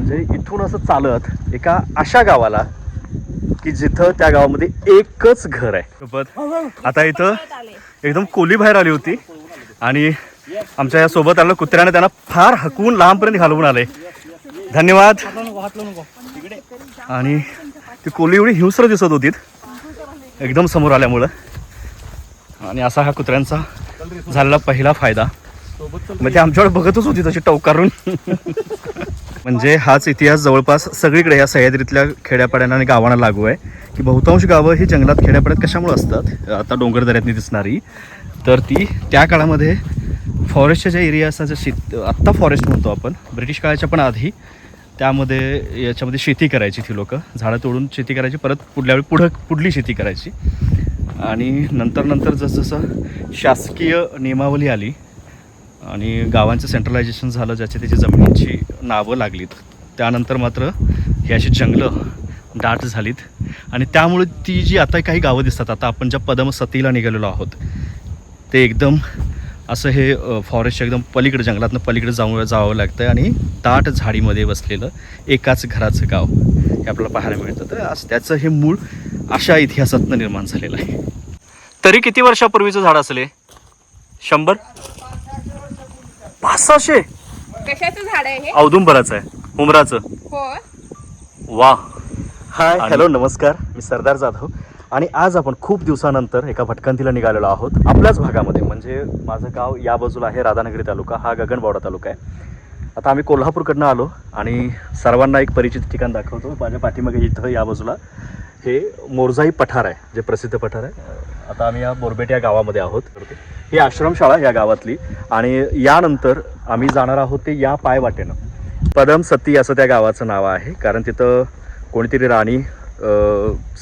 म्हणजे इथून असं चालत एका अशा गावाला की जिथं त्या गावामध्ये एकच घर आहे. सोबत आता इथं एकदम कोली बाहेर आली होती आणि आमच्या या सोबत आलेल्या कुत्र्याने त्यांना फार हकवून लांबपर्यंत घालवून आले. धन्यवाद. आणि ती कोली एवढी हिंस्र दिसत होती. एकदम समोर आल्यामुळं. आणि असा हा कुत्र्यांचा झालेला पहिला फायदा. म्हणजे आमच्याकडे बघतच होती तशी टवकारून. म्हणजे हाच इतिहास जवळपास सगळीकडे या सह्याद्रीतल्या खेड्यापाड्यांना आणि गावांना लागू आहे. की बहुतांश गावं ही जंगलात खेड्यापाड्यात कशामुळे असतात? आता डोंगर दऱ्यातनी दिसणारी. तर ती त्या काळामध्ये फॉरेस्टच्या ज्या एरिया असतात ज्या शेत आत्ता फॉरेस्ट म्हणतो आपण ब्रिटिश काळाच्या पण आधी त्यामध्ये याच्यामध्ये शेती करायची ती लोकं. झाडं तोडून शेती करायची परत पुढल्या वेळी पुढं पुढली शेती करायची. आणि नंतर नंतर जसजसं शासकीय नियमावली आली आणि गावांचं सेंट्रलायझेशन झालं ज्याची त्याची जमिनींची नावं लागलीत. त्यानंतर मात्र ही अशी जंगलं दाट झालीत. आणि त्यामुळे ती जी आता काही गावं दिसतात आता आपण ज्या पदम सतीला निघालेलो आहोत ते एकदम असं हे फॉरेस्ट एकदम पलीकडे जंगलातनं पलीकडे जाऊन जावं लागतं आणि दाट झाडीमध्ये बसलेलं एकाच घराचं गाव हे आपल्याला पाहायला मिळतं. तर आज त्याचं हे मूळ अशा इतिहासातनं निर्माण झालेलं आहे. तरी किती वर्षापूर्वीचं झाड असेल? शंभर? पाच सहाशे कशाचं झाड आहे हे? औदुंबराचं आहे. उमराचं. हो वा. हाय हॅलो नमस्कार. मी सरदार जाधव. आणि आज आपण खूप दिवसानंतर एका भटकंतीला निघालेलो आहोत. आपल्याच भागामध्ये म्हणजे माझं गाव या बाजूला आहे राधानगरी तालुका. हा गगनबावडा तालुका आहे. आता आम्ही कोल्हापूरकडनं आलो आणि सर्वांना एक परिचित ठिकाण दाखवतो. माझ्या पाठीमागे इथं या बाजूला हे मोरजाई पठार आहे जे प्रसिद्ध पठार आहे. आता आम्ही या बोरबेट या गावामध्ये आहोत. ही आश्रमशाळा या गावातली आणि यानंतर आम्ही जाणार आहोत ते या पायवाटेनं. पदम सती असं त्या गावाचं नाव आहे कारण तिथं कोणीतरी राणी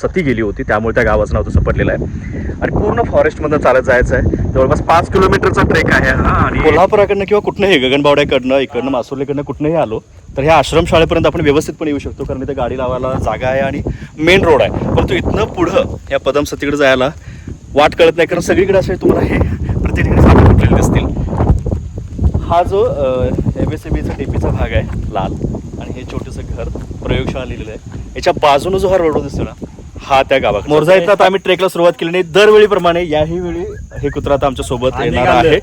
सती गेली होती त्यामुळे त्या गावाचं नाव तसं पडलेलं आहे. आणि पूर्ण फॉरेस्टमधनं चालत जायचं आहे. जवळपास पाच किलोमीटरचा ट्रेक आहे हा आणि कोल्हापुराकडनं किंवा कुठनंही गगनबावड्याकडनं इकडनं मासुर्लीकडनं कुठनंही आलो तर ह्या आश्रमशाळेपर्यंत आपण व्यवस्थितपणे येऊ शकतो कारण इथे गाडी लावायला जागा आहे आणि मेन रोड आहे. परंतु इथनं पुढं या पदम सतीकडे जायला वाट कळत नाही कारण सगळीकडे असे तुम्हाला हे ठिकाणी फुटलेले दिसतील. हा जो एम एस एम ईचा टीपीचा भाग आहे लाल आणि हे छोटंसं घर प्रयोगशाळा लिहिलेलं आहे. याच्या बाजूने जो हा रोड दिसतो ना हा त्या गावात मोरजा इथं आता आम्ही ट्रेकला सुरुवात केली नाही. दरवेळीप्रमाणे याही वेळी हे कुत्रा आता आमच्यासोबत येणार आहे.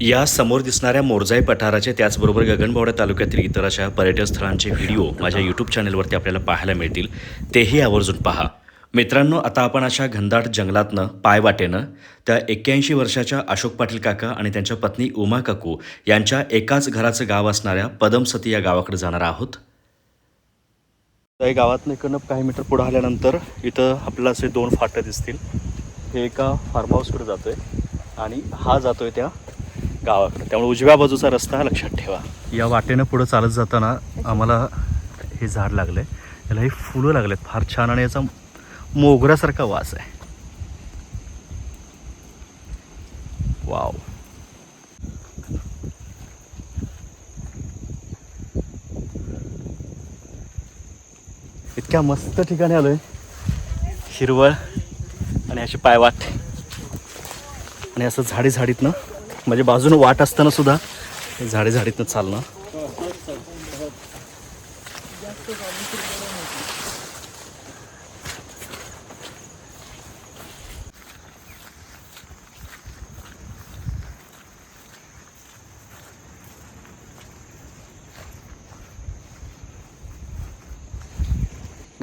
या समोर दिसणाऱ्या मोरजाई पठाराचे त्याचबरोबर गगनबावडा तालुक्यातील इतर अशा पर्यटन स्थळांचे व्हिडिओ माझ्या यूट्यूब चॅनलवरती आपल्याला पाहायला मिळतील. तेही आवर्जून पहा. मित्रांनो आता आपण अशा घनदाट जंगलातनं पायवाटेनं त्या एक्क्याऐंशी वर्षाच्या अशोक पाटील काका आणि त्यांच्या पत्नी उमा काकू यांच्या एकाच घराचं गाव असणाऱ्या पदमसती या गावाकडे जाणार आहोत. त्या गावातनं इकडनं काही मीटर पुढं आल्यानंतर इथं आपल्याला असे दोन फाटे दिसतील. हे एका फार्म हाऊसकडे जातोय आणि हा जातोय त्या गावाकडे. त्यामुळे उजव्या बाजूचा रस्ता लक्षात ठेवा. या वाटेनं पुढं चालत जाताना आम्हाला हे झाड लागलं आहे याला हे फुलं लागलेत. फार छान आणि याचा मोगऱ्यासारखा वास आहे. वाव. इतक्या मस्त ठिकाणी आलोय. हिरवळ आणि अशी पायवाट. आणि असं झाडी झाडीतनं म्हणजे बाजूनं वाट असताना सुद्धा हे झाडी झाडीतनं चालणं.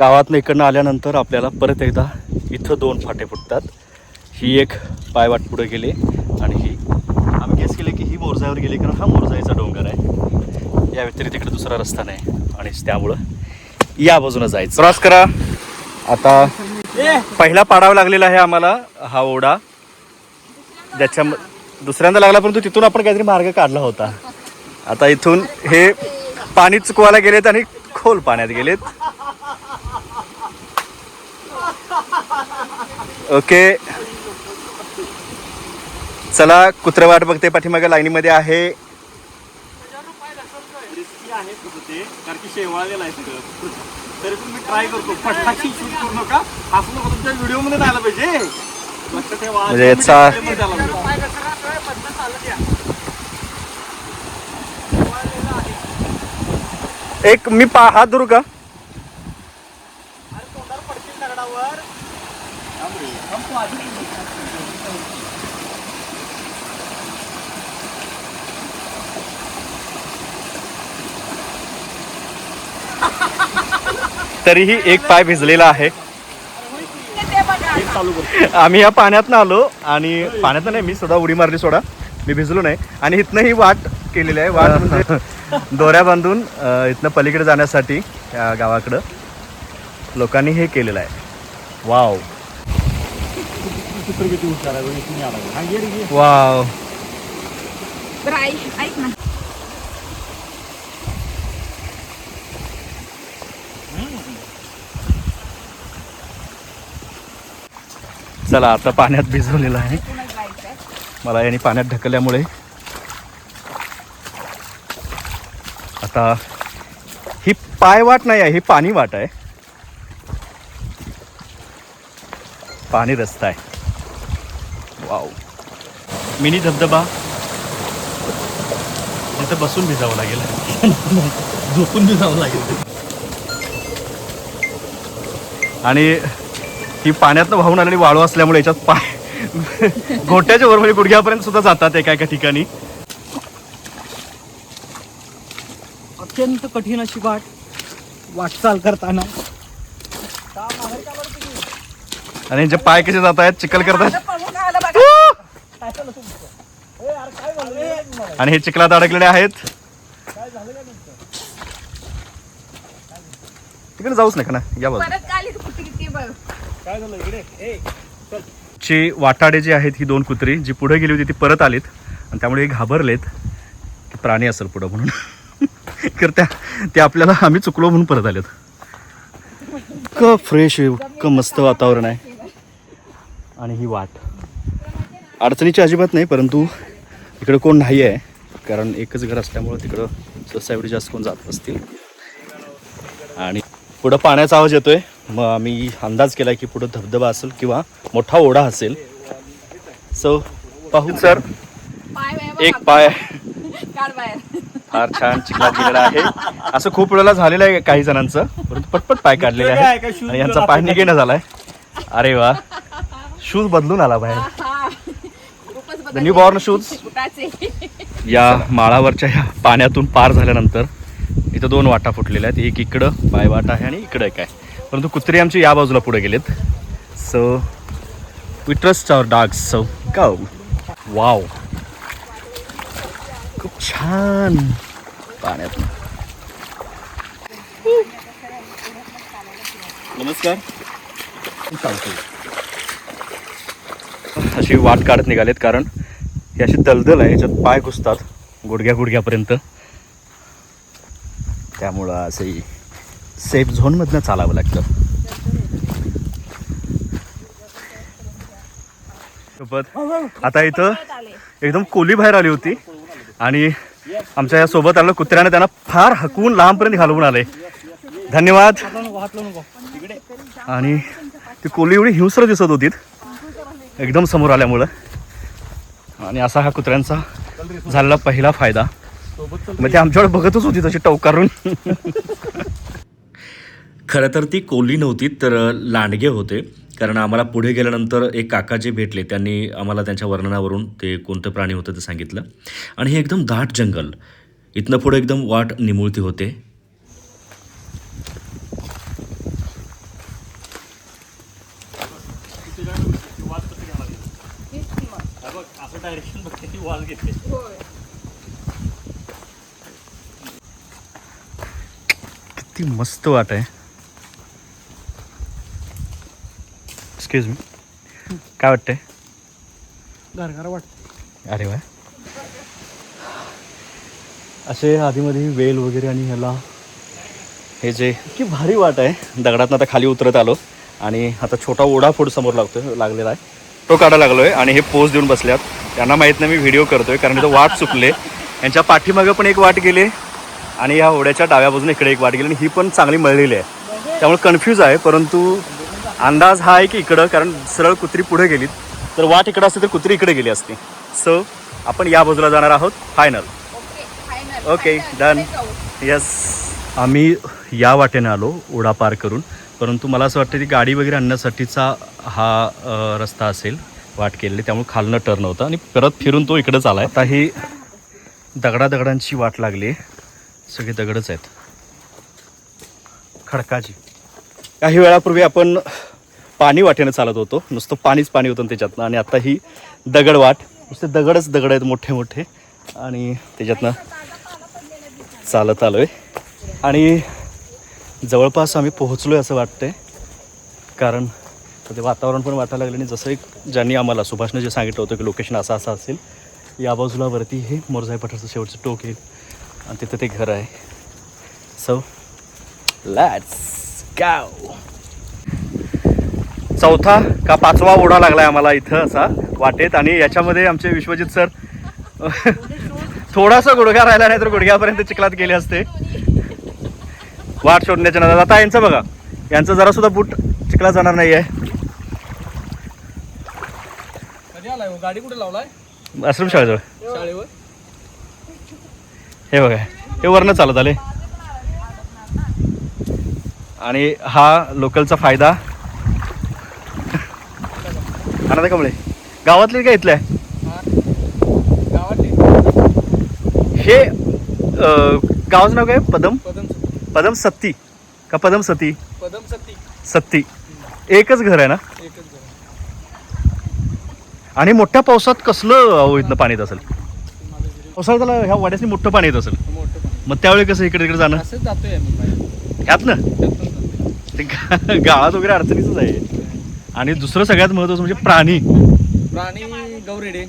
गावातनं इकडनं आल्यानंतर आपल्याला परत एकदा इथं दोन फाटे फुटतात. ही एक पायवाट पुढे गेली आणि ही आम्ही गेस केले की ही मोरजावर गेली कारण हा मोरजाईचा डोंगर आहे. या व्यतिरिक्त इकडे दुसरा रस्ता नाही आणि त्यामुळं या बाजूनं जायचं. क्रॉस करा. आता पहिला पाडावा लागलेला आहे आम्हाला हा ओढा. ज्याच्या दुसऱ्यांदा लागला परंतु तिथून आपण काहीतरी मार्ग काढला होता. आता इथून हे पाणी चुकवायला गेलेत आणि खोल पाण्यात गेलेत. ओके. चला कुत्र वाट बघते पाठीमागे लाईनीमध्ये आहे. तरी पण मी ट्राय करतो शूट करू नका असं नको तुमच्या पाहिजे ठेवा म्हणजे याचा- एक मी पा हात धरू का अरे तोंडावर पडशील दगडावर थांब रे, थांब तू आधी. तरीही एक पाय भिजलेला आहे. आम्ही या पाण्यातनं आलो आणि पाण्यात नाही मी सोडा उडी मारली सोडा. मी भिजलो नाही. आणि इथनं ही वाट केलेली आहे. वाट म्हणजे दोऱ्या बांधून इथनं पलीकडे जाण्यासाठी या गावाकडं लोकांनी हे केलेलं आहे. वाव. चित्र किती हुशार आहे बघ, इथून यायला लागला. हा, ये रे, ये. वाव बरं ऐक ऐक ना चला आता पाण्यात भिजवलेलं आहे. मला यांनी पाण्यात ढकलल्यामुळे. आता ही पायवाट नाही आहे ही पाणी वाट आहे. पाणी रस्ता आहे. वाव. मिनी धबधबा. तिथं बसून भिजावं लागेल. झोपून भिजावं लागेल. आणि ही पाण्यातनं वाहून आलेली वाळू असल्यामुळे याच्यात पाय घोट्याच्या वर म्हणजे गुडघ्यापर्यंत सुद्धा जातात एका एका ठिकाणी. अत्यंत कठीण अशी वाट वाटचाल करताना. आणि यांचे पाय कसे जात आहेत चिखल करतात आणि हे चिखलात अडकलेले आहेत. तिकडे जाऊच नका ना या बाजू परत आली कुठे किती बघ काय झालं इकडे? ए ची वाटाडे जी आहेत ही दोन कुत्री जी पुढे गेली होती ती परत आलीत. आणि त्यामुळे घाबरलेत की प्राणी असेल पुढं म्हणून. तर त्या ते आपल्याला आम्ही चुकलो म्हणून परत आलेत. इतकं फ्रेश आहे इतकं मस्त वातावरण आहे. आणि ही वाट. अडचणीची अजिबात नाही परंतु इकडं कोण नाही आहे कारण एकच घर असल्यामुळं तिकडं एवढी जास्त कोण जात नसतील. आणि पुढं पाण्याचा आवाज येतोय. मग आम्ही अंदाज केला की पुढं धबधबा असेल किंवा मोठा ओढा असेल. सो पाहू. सर एक पाय. काढ बाहेर. फार छान चिखलात गेलेला आहे. असं खूप वेळेला झालेलं आहे काही जणांचं. परंतु पटपट पाय काढलेले आहे आणि यांचा पाय निघेना झालाय. अरे वा. शूज बदलून आला बाहेर. हा. न्यू बॉर्न शूज या माळावरच्या या पाण्यातून पार झाल्यानंतर इथं दोन वाटा फुटलेल्या आहेत. एक इकडं पायवाट आहे आणि इकडं एक आहे. परंतु कुत्री आमची या बाजूला पुढे गेलेत. So we trust our dogs so गाव वाव खूप छान पाण्यात नमस्कार. अशी वाट काढत निघालेत कारण ही अशी दलदल आहे याच्यात पाय घुसतात गुडघ्या गुडघ्यापर्यंत त्यामुळं असंही सेफ झोनमधनं चालावं लागतं. सोबत आता इथं एकदम कोली बाहेर आली होती आणि आमच्या या सोबत आलेल्या कुत्र्याने त्यांना फार हकवून लांबपर्यंत घालवून आले. धन्यवाद. आणि ती कोली एवढी हिंस्र दिसत होती. एकदम समोर आल्यामुळं. आणि असा हा कुत्र्यांचा झालेला पहिला फायदा. मग ते आमच्याकडे बघतच होती तशी टवकारून. खरं तर ती कोल्ही नव्हती तर लांडगे होते. कारण आम्हाला पुढे गेल्यानंतर एक काका जे भेटले. त्यांनी आम्हाला त्यांच्या वर्णनावरून ते कोणतं प्राणी होतं ते सांगितलं. आणि हे एकदम दाट जंगल. इथनं पुढे एकदम वाट निमुळती होते. असं डायरेक्शन किती मस्त वाट आहे. एक्सक्यूज मी काय वाटतंय? घरघर वाटत अरे वा. असे आधीमध्ये वेल वगैरे आणि ह्याला हे जे की भारी वाट आहे. दगडातनं आता खाली उतरत आलो आणि आता छोटा ओढा पुढे समोर लागतोय लागलेला आहे. तो काढायला लागलोय आणि हे पोज देऊन बसल्यात. त्यांना माहीत नाही मी व्हिडिओ करतोय कारण इथं वाट चुकले यांच्या पाठीमागं पण एक वाट गेली आणि ह्या ओढ्याच्या डाव्या बाजूने इकडे एक वाट गेली आणि ही पण चांगली मळलेली आहे. त्यामुळे कन्फ्यूज आहे परंतु अंदाज हा आहे की इकडं कारण सरळ कुत्री पुढे गेलीत तर वाट इकडं असते तर कुत्री इकडे गेली असती. सो आपण या बाजूला जाणार आहोत. Final okay done. येस आम्ही या वाटेने आलो ओढा पार करून. परंतु मला असं वाटतं की गाडी वगैरे आणण्यासाठीचा हा रस्ता असेल वाट केलेली. त्यामुळे खालनं टर्न होतं आणि परत फिरून तो इकडंच आला आहे आता ही दगडादगडांची वाट लागली. आहे सगळे दगडच आहेत. खडकाची काही वेळापूर्वी आपण पाणी वाटेनं चालत होतो. नुसतं पाणीच पाणी होतं त्याच्यातनं आणि आता ही दगड वाट. नुसते दगडच दगड आहेत मोठे मोठे. आणि त्याच्यातनं चालत आलो आहे आणि जवळपास आम्ही पोहोचलो आहे असं वाटतंय. कारण ते वातावरण पण वाटायला लागलं आणि जसं एक ज्यांनी आम्हाला सुभाषनं जे सांगितलं होतं की लोकेशन असं असं असेल या बाजूला वरती हे मोरजाई पठारचं शेवटचं टोक येईल आणि तिथं ते घर आहे. सो लॅट्स गाव चौथा का पाचवा ओढा लागलाय आम्हाला इथं असा वाटेत. आणि याच्यामध्ये आमचे विश्वजित सर थोडासा गुडघा राहिला नाही तर गुडघ्यापर्यंत चिखलात गेले असते. वाट शोधण्याच्या नादात. आता यांचं बघा. यांचं जरा सुद्धा बूट चिखलात जाणार नाही आहे हो? गाडी कुठे लावलाय? आश्रम शाळेजवळ. शाळेवर? हे बघा हे वरनं चालत आले. आणि हा लोकलचा फायदा. आनंद कमळे. गावातले का इथले गावातली हे गावाचं नाव काय? पदम? पदम पदम सत्ती. का पदम सती? पदम सत्ती. सत्ती एकच घर आहे ना? आणि मोठ्या पावसात कसलं इथनं पाणी असेल? त्याला ह्या वाड्यातनी मोठं पाणी येत असेल. मोठं. मग त्यावेळी कसं इकडे तिकडे जाणं? असंच जातोय आम्ही बाहेर. ह्यातनं? त्यातून जातोय. ते गा- गावात वगैरे अडचणीच आहे. आणि दुसरं सगळ्यात महत्वाचं म्हणजे प्राणी. प्राणी गौरेडे.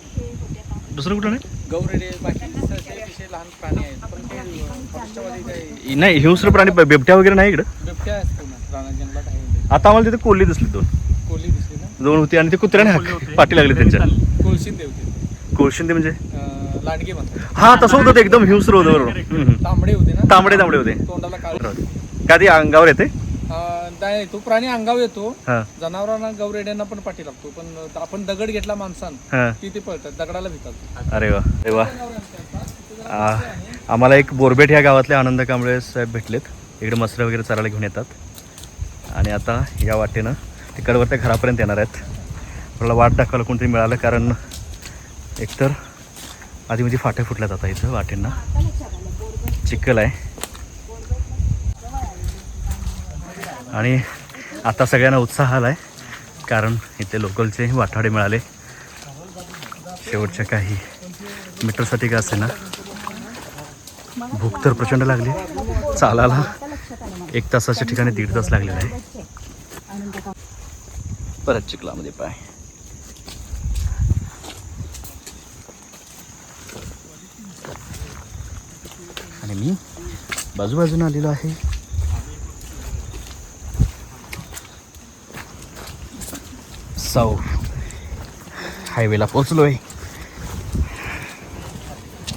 दुसरं कुठं नाही? गौरेडे बाकी ससे लहान प्राणी आहेत. पण ते फॉरेस्टमध्ये काही नाही हिंस्र प्राणी ब- बिबट्या वगैरे नाही इकडं. बिबट्या असतो ना प्राणी जंगलात आहे आता आम्हाला तिथे कोल्ही दिसली दोन. कोल्ही दिसली ना? दोन होती आणि ते कुत्र्याने हाक- पाठी लागली त्यांच्या. देवते कोळशिंदे म्हणजे? लांडगे म्हणतात. हा तसं होतं ते एकदम हिंस्र होतं बरोबर. तांबडे होते ना? तांबडे तांबडे होते. तोंडाला काळे. का ती अंगावर येते? नाही तो प्राणी अंगावर येतो. हा. जनावरांना गौरेड्यांना पण पाठी लागतो. पण आपण दगड घेतला माणसान ती ते पळतात दगडाला भितात अरे वा अरे वा. आम्हाला एक बोरबेट ह्या गावातले आनंद कांबळे साहेब भेटलेत. इकडे मसरं वगैरे चरायला घेऊन येतात. आणि आता या वाटेनं तिकडवर त्या घरापर्यंत येणार आहेत. मला वाट दाखवायला कोणतरी मिळालं कारण एकतर आधी म्हणजे फाट्या फुटल्यात आता इथं वाटेंना. चिखल आहे. आणि आता सगळ्यांना उत्साह आला आहे कारण इथे लोकलचे वाटाडे मिळाले. शेवटच्या काही मीटरसाठी का असे ना भूक तर प्रचंड लागली. चालायला एक तासाच्या ठिकाणी दीड तास लागलेला आहे. परत चिखलामध्ये पाय. आणि मी बाजूबाजून आलेलो आहे. सौ हायवेला पोचलोय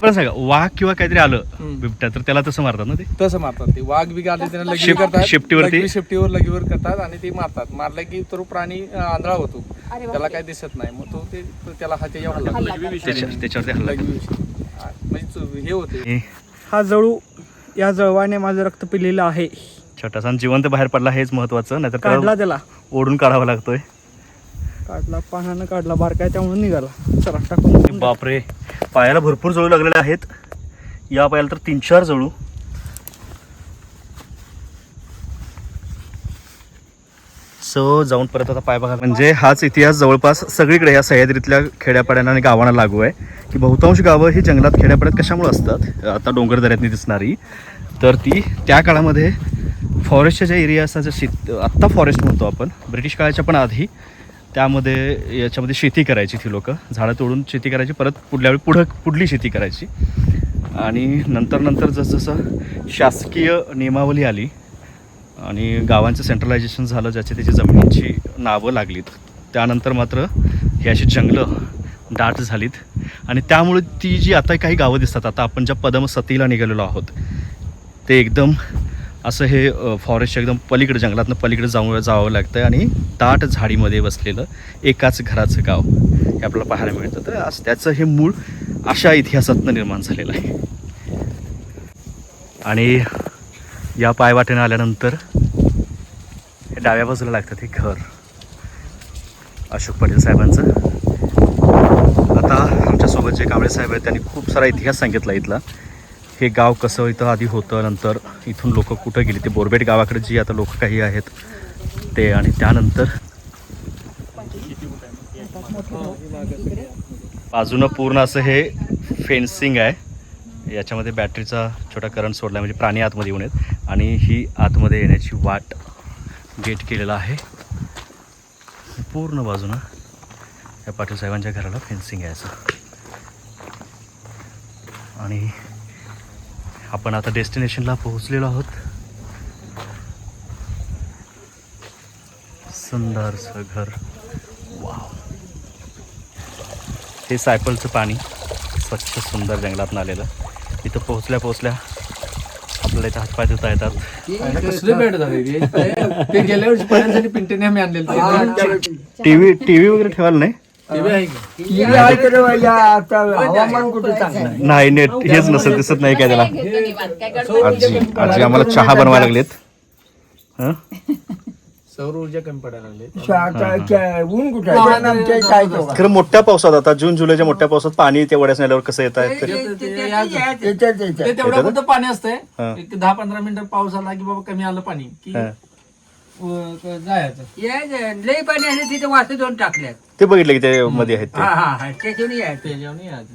पण सांगा वाघ किंवा काहीतरी आलं. बिबट्या तर त्याला तसं मारतात ना ते? तसं मारतात ते. वाघ बिग आले त्यांना लगीवर शिप- करतात. शिफ्टीवरती? लगवी शिफ्टीवर लगीवर करतात आणि ते मारतात. मारलं की तो प्राणी अं, आंधळा होतो. त्याला काही दिसत नाही. मग तो ते तो त्याला हा त्याच्यावर हल्ला करतो. त्याच्या त्याच्यावरती हल्ला विषयी. म्हणजे हे होते. हे हा जळू या जळवाने माझं रक्त पिलेलं आहे. छोटासा आणि जिवंत बाहेर पडला हेच महत्वाचं नाहीतर काढला त्याला त्याला. ओढून काढावा लागतोय. काढला पानानं काढला बारकाय त्यामुळे निघाला. चला टाकून बापरे पायाला भरपूर जळू लागलेले आहेत. या पायाला तर तीन चार जळू. सो जाऊन परत आता पाय बघा. म्हणजे हाच इतिहास जवळपास सगळीकडे या सह्याद्रीतल्या खेड्यापाड्यांना आणि गावांना लागू आहे. की बहुतांश गावं ही जंगलात खेड्यापाड्यात कशामुळे असतात? आता डोंगर दऱ्यातनी दिसणारी. तर ती त्या काळामध्ये फॉरेस्टच्या ज्या एरिया असतात ज्या शेत आत्ता फॉरेस्ट म्हणतो आपण ब्रिटिश काळाच्या पण आधी त्यामध्ये याच्यामध्ये शेती करायची ती लोकं. झाडं तोडून शेती करायची परत पुढल्या वेळी पुढं पुढली शेती करायची. आणि नंतर नंतर जसजसं शासकीय नियमावली आली आणि गावांचं सेंट्रलायझेशन झालं ज्याची त्याची जमिनींची नावं लागलीत त्यानंतर मात्र हे अशी जंगलं दाट झालीत. आणि त्यामुळे ती जी आता काही गावं दिसतात आता आपण ज्या पदम सतीला निघालेलो आहोत ते एकदम असं हे फॉरेस्ट एकदम पलीकडे जंगलातनं पलीकडे जाऊन जावं लागतं आणि दाट झाडीमध्ये बसलेलं एकाच घराचं गाव हे आपल्याला पाहायला मिळतं. तर आज त्याचं हे मूळ अशा इतिहासातनं निर्माण झालेलं आहे. आणि या पायवाटेने आल्यानंतर हे डाव्या बाजूला लागतं ते घर. अशोक पाटील साहेबांचं. आता आमच्यासोबत जे कांबळे साहेब आहेत त्यांनी खूप सारा इतिहास सांगितला इथला. हे गाव कसं इथं आधी होतं नंतर इथून लोक कुठं गेली? ते बोरबेट गावाकडे जी आता लोक काही आहेत ते आणि त्यानंतर बाजूनं पूर्ण असं हे फेन्सिंग आहे. याच्यामध्ये बॅटरीचा छोटा करंट सोडला म्हणजे प्राणी आतमध्ये येऊन आहेत. आणि ही आतमध्ये येण्याची वाट गेट केलेला आहे. पूर्ण बाजूनं या पाटील साहेबांच्या घराला फेन्सिंग आहे असं आणि आपण आता डेस्टिनेशनला पोहोचलेलो आहोत. सुंदरसं घर. वाव हे सायपलचं पाणी स्वच्छ सुंदर जंगलातून आलेलं. इथं पोहोचल्या पोहोचल्या आपल्याला इथं हातपाय धुता येतात. कसली भेट झाली रे? ते- ते गेल्या वर्षी पर्यंत पिंटीने आम्ही आणलेलं टी व्ही टी व्ही वगैरे ठेवायला नाही? नाही नेट हेच नसेल दिसत नाही काय त्याला. आजी आजी आम्हाला चहा बनवायला लागलेत. हं? सौर ऊर्जा कमी पडायला लागले ऊन कुठे आहे? आमच्या इथे आहे तेव्हा. खरं मोठ्या पावसात आता जून जुलैच्या मोठ्या पावसात पाणी ते वड्यास नेल्यावर कसं येत आहे? ते- ते- ते यायचं. येतात ते येतात तेवढं कुठं पाणी असतंय. हा. एक दहा पंधरा मिनिटं पाऊस आला की बाबा कमी आलं पाणी. की हं. व- क- जायचं. लई पाणी आले तिथे वाचे दोन टाकल्यात. ते बघितलं की ते मध्ये आहेत हा ते. हा हा त्याच्यावर यायचं. यायचं.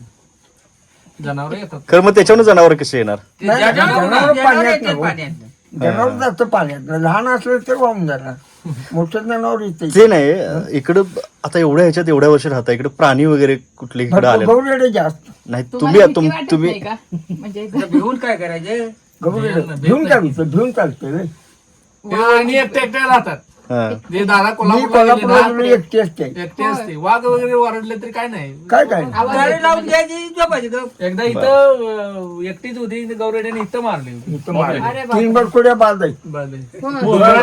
जनावर येतात. खरं मग त्याच्यावर जनावर कसे येणार? नाही, जनावरं- जनावरं पाण्यात. पाण्यात. जातं पाण्यात. लहान असलं तर वाहून जाणार. मोठं जनावर येते ते नाही इकडं आता एवढ्या ह्याच्यात एवढ्या वर्ष राहता इकडे प्राणी वगैरे कुठले इकडे आले गौरेडे जास्त. नाही तुम्ही तुम्ही? म्हणजे आता भिवून काय करायचं? गौरेडे भिवून चालतं भिवून चालते रे. ते वहिनी एकटे एकटे राहतात. हं. ते दादा मी कोल्हापूरला गेले कोल्हापूरला ना, एकटी असते. एकटे असते. वाघ वगैरे ओरडले तरी काय नाही. काय काय? गाडी लावून. द्यायची झोपायचं. एकदा इथं एकटीच होती गौरेड्याने इथं मारली. तीन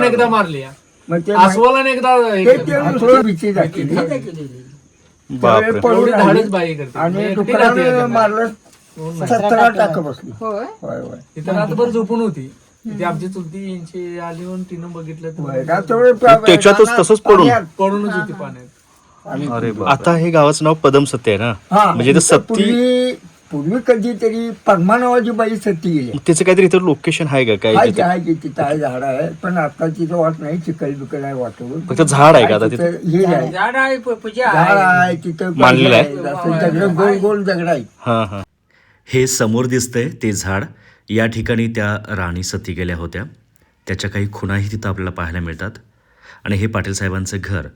एकदा मारली मग ते अस्वलाने एकदा हे ते- केलं. भीती. बापरे. एवढी. धाडच बाई करते. आणि एकटी राहते डुकरानं याच्यात. मारलं सतरा टाक बसली. होय? होय होय. इथं रात्रभर झोपून होती. ती आमची चुलती यांची आली म्हणून तिनं बघितलं त्याच्यातच तसंच पडून. पाण्यात. पडूनच होती पाण्यात. अरे आता हे गावाचं नाव पदम सत्य आहे ना? म्हणजे इथं सत्ती पूर्वी पूर्वी कधीतरी पद्मा नावाची बाई सती गेली. त्याचं काहीतरी इथं लोकेशन आहे का? काय तिथं? आहे की तिथं आहे झाड आहे पण आता तिथं वाट नाही चिकल बिकल आहे वाटून. फक्त झाड आहे का आता तिथं हे आहे. झाड आहे प- पूजा झाड आहे. आहे तिथं मांडलेलं आहे? असं दगड गोल गोल दगड आहे. हां हां. हे समोर दिसतंय ते झाड. या ठिकाणी त्या राणी सती गेल्या होत्या. त्याच्या काही खुणाही तिथं आपल्याला पाहायला मिळतात. आणि हे पाटील साहेबांचं घर.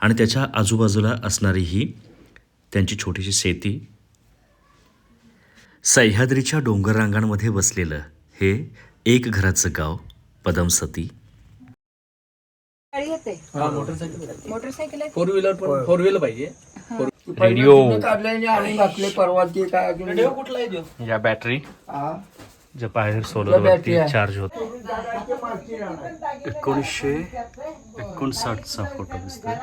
आणि त्याच्या आजूबाजूला असणारी ही त्यांची छोटीशी शेती सह्याद्रीच्या डोंगर रांगांमध्ये बसलेलं हे एक घराचं गाव पदम सती गाडी येते? हा मोटरसायकल मोटरसायकल आहे? फोर व्हीलर पण फोर व्हीलर पाहिजे. रेडिओ. काढले आणि आणून घातले परवा ते काय अजून? कुठला आहे तो? या बॅटरी. हा. ज्या बाहेर सोलर बॅटरी आहे. चार्ज होत. एकोणीसशे एकोणसाठचा फोटो दिसतोय.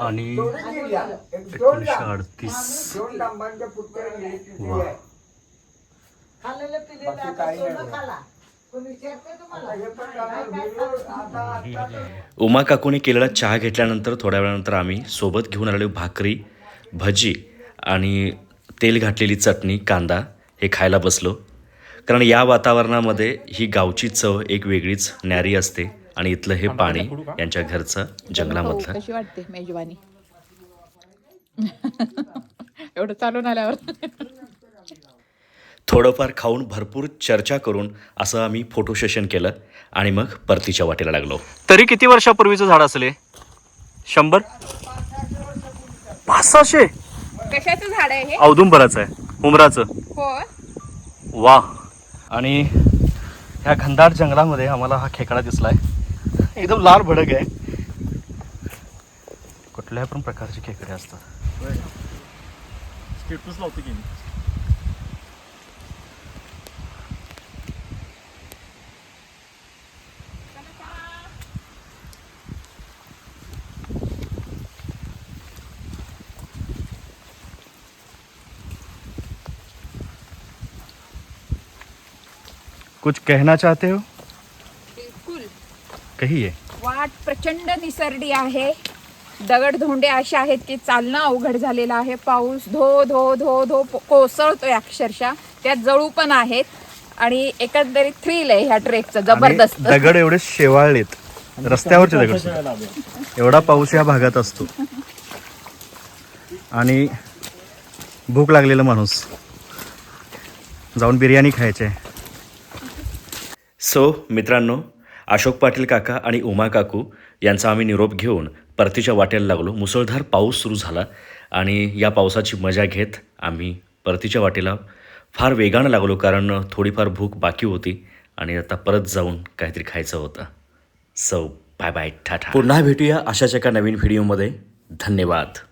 आणि एकोणीसशे अडतीस. दोन काही नाही. उमा काकूने केलेला चहा घेतल्यानंतर थोड्या वेळानंतर आम्ही सोबत घेऊन आलेलो भाकरी भजी आणि तेल घातलेली चटणी कांदा हे खायला बसलो. कारण या वातावरणामध्ये ही गावची चव एक वेगळीच न्यारी असते आणि इथलं हे पाणी यांच्या घरचं जंगलामधलं. हो, कशी वाटते मेजवानी? एवढं चालून आल्यावर. थोडंफार खाऊन भरपूर चर्चा करून असं आम्ही फोटो सेशन केलं आणि मग परतीच्या वाटेला लागलो. तरी किती वर्षापूर्वीचं झाड असेल शंभर? पाच सहाशे कशाचं झाड आहे हे? औदुंबराचं आहे. उमराचं. हो वा. आणि ह्या घनदाट जंगलामध्ये आम्हाला हा खेकडा दिसलाय. एकदम लाल भडक आहे. कुठल्याही पण प्रकारचे खेकडे असतात. स्टेटस लावतो की मी. कुछ कहना चाहते हो? कही आहे वाट प्रचंड निसरडी आहे. दगडधोंडे असे आहेत की चालणं अवघड झालेलं आहे. पाऊस धो धो धो धो कोसळतोय अक्षरशः. त्यात जळू पण आहेत. आणि एकंदरीत थ्रिल आहे ह्या ट्रेकचं जबरदस्त आणि दगड एवढे शेवाळलेत. रस्त्यावरचे दगड सुद्धा. एवढा पाऊस या भागात असतो. आणि भूक लागलेला माणूस. जाऊन बिर्याणी खायचे सो मित्रांनो अशोक पाटील काका आणि उमा काकू यांचा आम्ही निरोप घेऊन परतीच्या वाटेला लागलो. मुसळधार पाऊस सुरू झाला आणि या पावसाची मजा घेत आम्ही परतीच्या वाटेला फार वेगानं लागलो कारण थोडीफार भूक बाकी होती आणि आता परत जाऊन काहीतरी खायचं होतं. सो बाय बाय ठाठा पुन्हा भेटूया अशाच एका नवीन व्हिडिओमध्ये. धन्यवाद.